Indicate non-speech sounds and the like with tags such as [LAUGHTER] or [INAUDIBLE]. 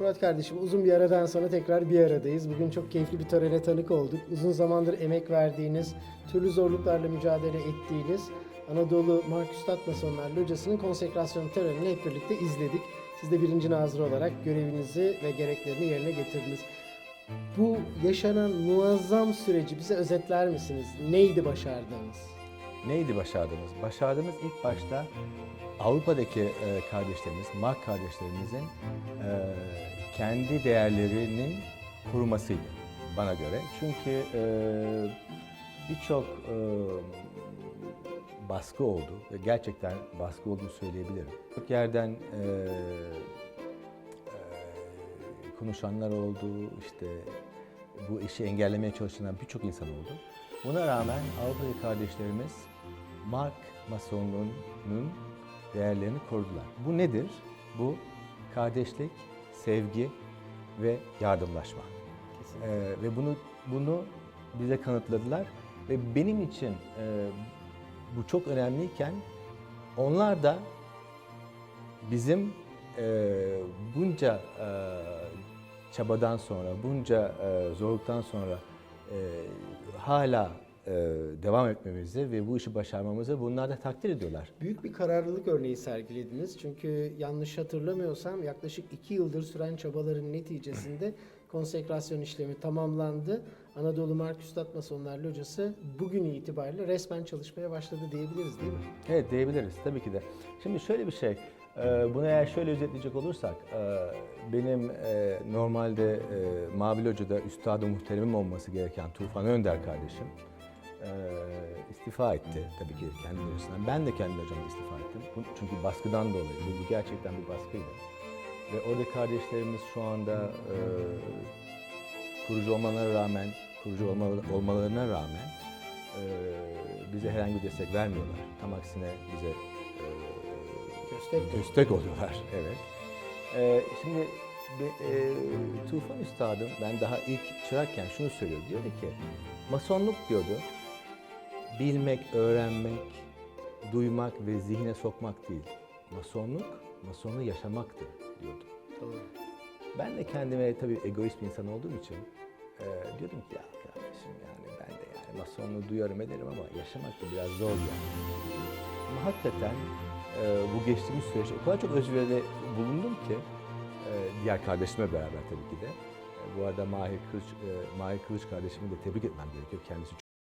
Murat kardeşim uzun bir aradan sonra tekrar bir aradayız. Bugün çok keyifli bir törene tanık olduk. Uzun zamandır emek verdiğiniz, türlü zorluklarla mücadele ettiğiniz Anadolu Markus Tatmasonlar Locası'nın konsekrasyon törenini hep birlikte izledik. Siz de birinci nazır olarak görevinizi ve gereklerini yerine getirdiniz. Bu yaşanan muazzam süreci bize özetler misiniz? Neydi başardığınız? Neydi başardığımız? Başardığımız ilk başta Avrupa'daki e, kardeşlerimiz, Mark kardeşlerimizin e, kendi değerlerinin korumasıydı bana göre. Çünkü e, birçok e, baskı oldu gerçekten baskı olduğunu söyleyebilirim. Çok yerden e, e, konuşanlar oldu, işte bu işi engellemeye çalışan birçok insan oldu. Buna rağmen Avrupa'daki kardeşlerimiz Mark Masonluğu'nun değerlerini korudular. Bu nedir? Bu kardeşlik, sevgi ve yardımlaşma. Ee, ve bunu bunu bize kanıtladılar ve benim için e, bu çok önemliyken onlar da bizim e, bunca e, çabadan sonra, bunca e, zorluktan sonra e, hala e, devam etmemizi ve bu işi başarmamızı bunlar da takdir ediyorlar. Büyük bir kararlılık örneği sergilediniz. Çünkü yanlış hatırlamıyorsam yaklaşık iki yıldır süren çabaların neticesinde [CLEARS THROAT] konsekrasyon işlemi tamamlandı. Anadolu Markus Tatmasonlar Locası bugün itibariyle resmen çalışmaya başladı diyebiliriz değil mi? Evet diyebiliriz tabii ki de. Şimdi şöyle bir şey, e, bunu eğer şöyle özetleyecek olursak, e, benim e, normalde Mavi Loca'da üstadı muhteremim olması gereken Tufan Önder kardeşim e, istifa etti tabii ki kendi locasından. Ben de kendi locamdan istifa ettim. Bu- Çünkü baskıdan dolayı, bu, bu gerçekten bir baskıydı. Ve orada kardeşlerimiz şu anda e, kurucu olmalarına rağmen, kurucu olma- olmalarına rağmen e, bize herhangi bir destek vermiyorlar. Tam aksine bize Köstek de. destek oluyorlar. Evet. E, şimdi be- e, Tufan Üstadım ben daha ilk çırakken şunu söylüyor. Diyordu ki masonluk diyordu bilmek, öğrenmek, duymak ve zihne sokmak değil. Masonluk, masonluğu yaşamaktır diyordu. Doğru. Ben de kendime tabii egoist bir insan olduğum için e, diyordum ki ya kardeşim yani ben de yani masonluğu duyarım ederim ama yaşamak da biraz zor yani. Ama hakikaten e, bu geçtiğimiz süreçte o kadar çok özveride bulundum ki e, diğer kardeşime beraber tabii ki de. E, bu arada Mahir Kılıç, e, Mahir Kılıç kardeşimi de tebrik etmem gerekiyor. Kendisi